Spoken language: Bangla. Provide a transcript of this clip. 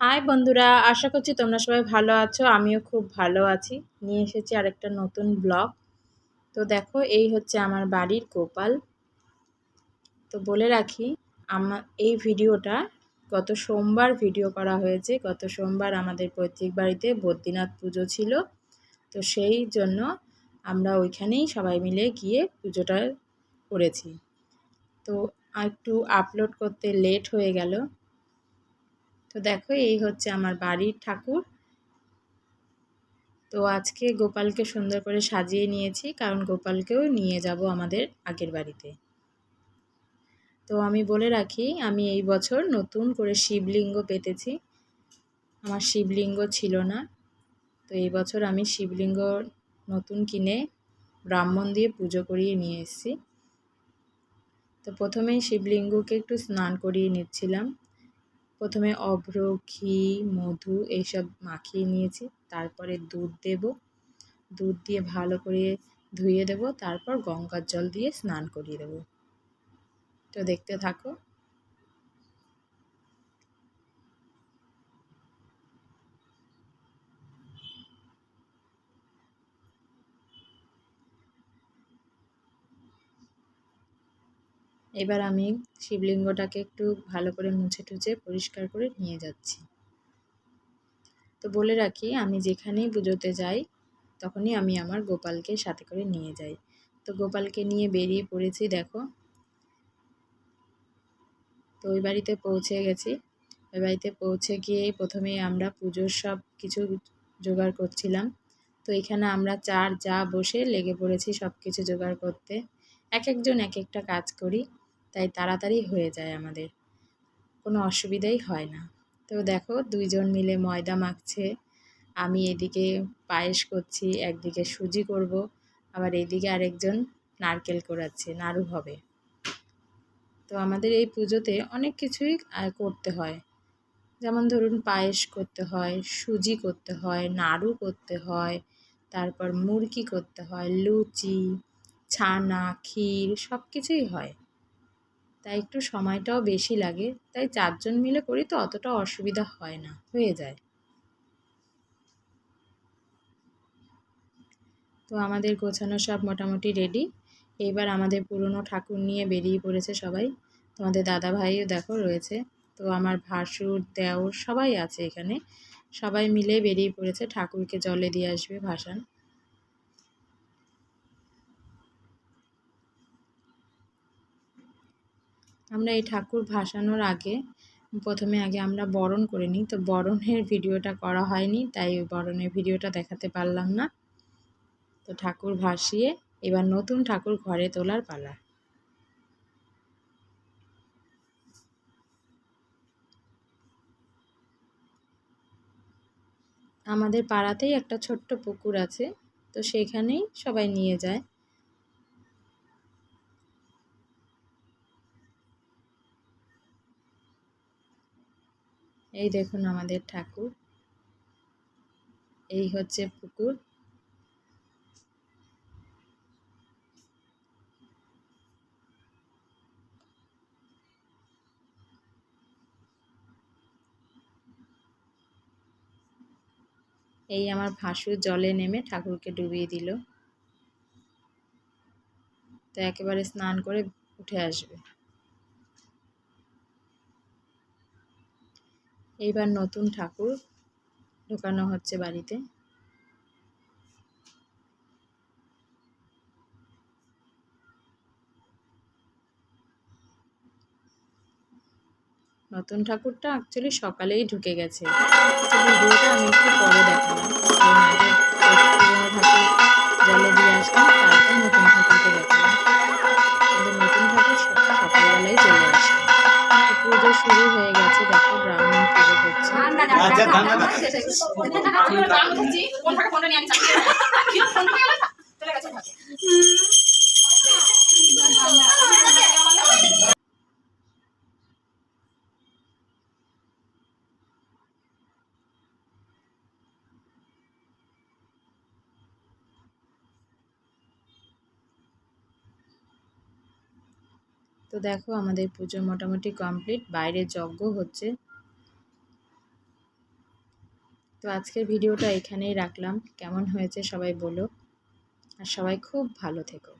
হাই বন্ধুরা, আশা করছি তোমরা সবাই ভালো আছো, আমিও খুব ভালো আছি। নিয়ে এসেছি আরেকটা নতুন ব্লগ। তো দেখো, এই হচ্ছে আমার বাড়ির গোপাল। তো বলে রাখি আমার এই ভিডিওটা গত সোমবার ভিডিও করা হয়েছে। গত সোমবার আমাদের পৈতৃক বাড়িতে বদ্রীনাথ পুজো ছিল। তো সেই জন্য আমরা ওইখানেই সবাই মিলে গিয়ে পুজোটা করেছি। তো একটু আপলোড করতে লেট হয়ে গেল। তো দেখো, এই হচ্ছে আমার বাড়ির ঠাকুর। তো আজকে গোপালকে সুন্দর করে সাজিয়ে নিয়েছি, কারণ গোপালকেও নিয়ে যাব আমাদের আগের বাড়িতে। তো আমি বলে রাখি, আমি এই বছর নতুন করে শিবলিঙ্গ পেতেছি। আমার শিবলিঙ্গ ছিল না। তো এই বছর আমি শিবলিঙ্গ নতুন কিনে ব্রাহ্মণ দিয়ে পুজো করিয়ে নিয়ে এসেছি। তো প্রথমেই শিবলিঙ্গকে একটু স্নান করিয়ে নিচ্ছিলাম। প্রথমে অভ্র, ঘি, মধু এইসব মাখিয়ে নিয়েছি। তারপরে দুধ দেব। দুধ দিয়ে ভালো করে ধুয়ে দেব। তারপর গঙ্গার জল দিয়ে স্নান করিয়ে দেব। তো দেখতে থাকো। এবার আমি শিবলিঙ্গটাকে একটু ভালো করে মুছে টুছে পরিষ্কার করে নিয়ে যাচ্ছি। তো বলে রাখি, আমি যেখানেই পুজোতে যাই, তখনই আমি আমার গোপালকে সাথে করে নিয়ে যাই। তো গোপালকে নিয়ে বেরিয়ে পড়েছি, দেখো। তো ওই বাড়িতে পৌঁছে গেছি। ওই বাড়িতে পৌঁছে গিয়ে প্রথমে আমরা পুজোর সব কিছু জোগাড় করছিলাম। তো এখানে আমরা চার যা বসে লেগে পড়েছি সব কিছু জোগাড় করতে। এক একজন এক একটা কাজ করি। তাই তাড়াতাড়ি হয়ে যায় আমাদের। কোনো অসুবিধাই হয় না। তো দেখো, দুইজন মিলে ময়দা মাখছে। আমি এদিকে পায়েস করছি, একদিকে সুজি করব। আবার এদিকে আরেকজন নারকেল কোড়াচ্ছে নাড়ু হবে। তো আমাদের এই পুজোতে অনেক কিছুই করতে হয়। যেমন ধরুন, পায়েস করতে হয়, সুজি করতে হয়, নাড়ু করতে হয়, তারপর মুরগি করতে হয়, লুচি, ছানা, ক্ষীর সব কিছুই হয়। তাই একটু সময়টাও বেশি লাগে। তাই চারজন মিলে করি তো অতটা অসুবিধা হয় না, হয়ে যায়। তো আমাদের গোছানো সব মোটামুটি রেডি। এইবার আমাদের পুরনো ঠাকুর নিয়ে বেরিয়ে পড়েছে সবাই। তোমাদের দাদা ভাইও দেখো রয়েছে। তো আমার ভাসুর, দেওর সবাই আছে এখানে। সবাই মিলে বেরিয়ে পড়েছে, ঠাকুরকে জলে দিয়ে আসবে ভাসান। আমরা এই ঠাকুর ভাসানোর আগে, প্রথমে আগে আমরা বরণ করে নিই। তো বরণের ভিডিওটা করা হয়নি, তাই ওই বরণের ভিডিওটা দেখাতে পারলাম না। তো ঠাকুর ভাসিয়ে এবার নতুন ঠাকুর ঘরে তোলার পালা। আমাদের পাড়াতেই একটা ছোট্ট পুকুর আছে, তো সেখানেই সবাই নিয়ে যায়। এই দেখুন আমাদের ঠাকুর। এই হচ্ছে পুকুর। এই আমার ভাসুর জলে নেমে ঠাকুরকে ডুবিয়ে দিল। তো একেবারে স্নান করে উঠে আসবে। এইবার নতুন ঠাকুর ঢোকানো হচ্ছে বাড়িতে। নতুন ঠাকুরটা অ্যাকচুয়ালি সকালেই ঢুকে গেছে। ভিডিওটা আমি একটু পরে দেখালাম। করছে তো দেখো আমাদের পুজো মোটামুটি কমপ্লিট বাইরে যজ্ঞ হচ্ছে। তো আজকের ভিডিওটা এখানেই রাখলাম। কেমন হয়েছে সবাই বলো। আর সবাই খুব ভালো থেকো।